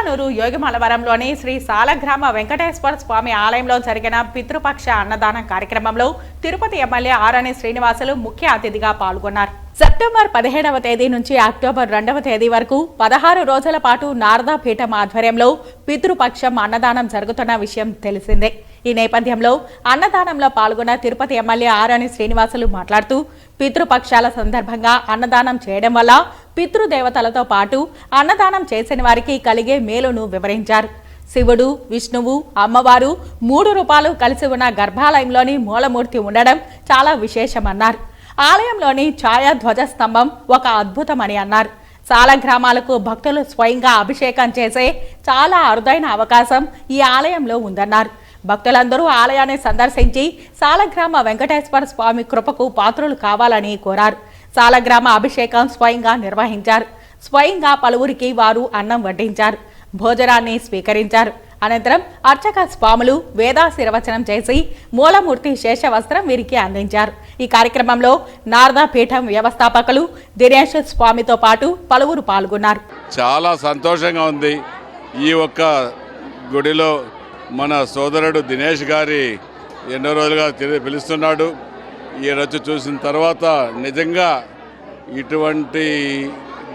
పొంగనూరు యోగిమలవరంలోని శ్రీ సాలగ్రామ వెంకటేశ్వర స్వామి ఆలయంలో జరిగిన పితృపక్ష అన్నదాన కార్యక్రమంలో తిరుపతి ఎమ్మెల్యే ఆరణి శ్రీనివాసులు ముఖ్య అతిథిగా పాల్గొన్నారు. సెప్టెంబర్ పదిహేడవ తేదీ నుంచి అక్టోబర్ రెండవ తేదీ వరకు పదహారు రోజుల పాటు నారదా పీఠం ఆధ్వర్యంలో పితృపక్షం అన్నదానం జరుగుతున్న విషయం తెలిసిందే. ఈ నేపథ్యంలో అన్నదానంలో పాల్గొన్న తిరుపతి ఎమ్మెల్యే ఆర్ఎన్ శ్రీనివాసులు మాట్లాడుతూ పితృపక్షాల సందర్భంగా అన్నదానం చేయడం వల్ల పితృదేవతలతో పాటు అన్నదానం చేసిన వారికి కలిగే మేలును వివరించారు. శివుడు విష్ణువు అమ్మవారు మూడు రూపాలు కలిసి ఉన్న గర్భాలయంలోని మూలమూర్తి ఉండడం చాలా విశేషమన్నారు. ఆలయంలోని ఛాయా ధ్వజస్తంభం ఒక అద్భుతమని అన్నారు. చాలా గ్రామాలకు భక్తులు స్వయంగా అభిషేకం చేసే చాలా అరుదైన అవకాశం ఈ ఆలయంలో ఉందన్నారు. భక్తులందరూ ఆలయాన్ని సందర్శించి సాలగ్రామ వెంకటేశ్వర స్వామి కృపకు పాత్రులు కావాలని కోరారు. సాలగ్రామ అభిషేకం స్వయంగా నిర్వహించారు. స్వయంగా పలువురికి వారు అన్నం వడ్డించారు. భోజనాన్ని స్వీకరించారు. అనంతరం అర్చక స్వాములు వేదాశీర్వచనం చేసి మూలమూర్తి శేషవస్త్రం వీరికి అందించారు. ఈ కార్యక్రమంలో నారదాపీఠం వ్యవస్థాపకులు దినేష్ స్వామితో పాటు పలువురు పాల్గొన్నారు. చాలా సంతోషంగా ఉంది. ఈ ఒక్క గుడిలో మన సోదరుడు దినేష్ గారి ఎన్నో రోజులుగా పిలుస్తున్నాడు. ఈ రచ్చు చూసిన తర్వాత నిజంగా ఇటువంటి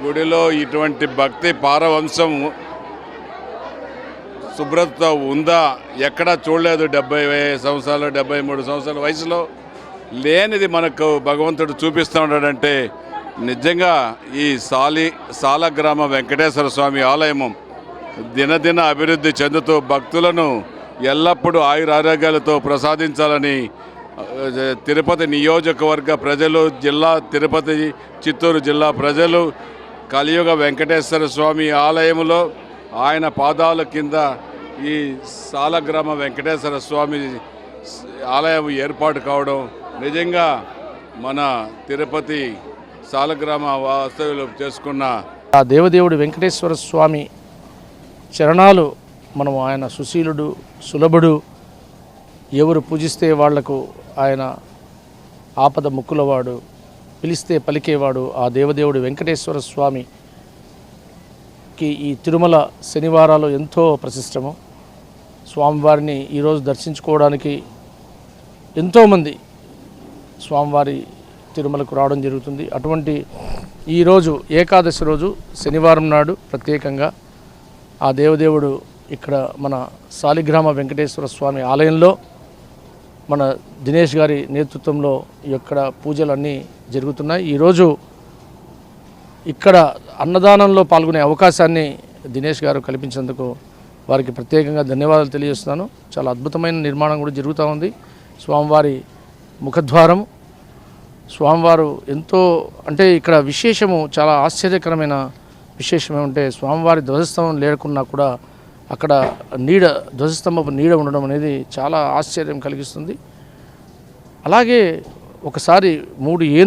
గుడిలో ఇటువంటి భక్తి పారవంశం శుభ్రత ఉందా? ఎక్కడా చూడలేదు డెబ్బై సంవత్సరాలు డెబ్బై మూడు సంవత్సరాల వయసులో. లేనిది మనకు భగవంతుడు చూపిస్తూ ఉన్నాడంటే నిజంగా ఈ సాలి సాలగ్రామ వెంకటేశ్వర స్వామి ఆలయము దినదిన అభివృద్ధి చెందుతూ భక్తులను ఎల్లప్పుడూ ఆయురారోగ్యాలతో ప్రసాదించాలని తిరుపతి నియోజకవర్గ ప్రజలు జిల్లా తిరుపతి చిత్తూరు జిల్లా ప్రజలు కలియుగ వెంకటేశ్వర స్వామి ఆలయములో ఆయన పాదాల కింద ఈ సాలగ్రామ వెంకటేశ్వర స్వామి ఆలయం ఏర్పాటు కావడం నిజంగా మన తిరుపతి సాలగ్రామ వాస్తవ్యులు చేసుకున్న ఆ దేవదేవుడు వెంకటేశ్వర స్వామి చరణాలు మనం ఆయన సుశీలుడు సులభుడు ఎవరు పూజిస్తే వాళ్ళకు ఆయన ఆపద ముక్కులవాడు పిలిస్తే పలికేవాడు ఆ దేవదేవుడు వెంకటేశ్వర స్వామికి ఈ తిరుమల శనివారాలు ఎంతో ప్రశిష్టము స్వామివారిని ఈరోజు దర్శించుకోవడానికి ఎంతోమంది స్వామివారి తిరుమలకు రావడం జరుగుతుంది. అటువంటి ఈరోజు ఏకాదశి రోజు శనివారం నాడు ప్రత్యేకంగా ఆ దేవదేవుడు ఇక్కడ మన సాలిగ్రామ వెంకటేశ్వర స్వామి ఆలయంలో మన దినేష్ గారి నేతృత్వంలో ఇక్కడ పూజలన్నీ జరుగుతున్నాయి. ఈరోజు ఇక్కడ అన్నదానంలో పాల్గొనే అవకాశాన్ని దినేష్ గారు కల్పించినందుకు వారికి ప్రత్యేకంగా ధన్యవాదాలు తెలియజేస్తున్నాను. చాలా అద్భుతమైన నిర్మాణం కూడా జరుగుతూ ఉంది. స్వామివారి ముఖద్వారం. స్వామివారు ఎంతో అంటే ఇక్కడ విశేషము చాలా ఆశ్చర్యకరమైన విశేషం ఏమంటే స్వామివారి ధ్వజస్తంభం లేకున్నా కూడా అక్కడ నీడ ధ్వజస్తంభపు నీడ ఉండడం అనేది చాలా ఆశ్చర్యం కలిగిస్తుంది. అలాగే ఒకసారి మూడు ఏ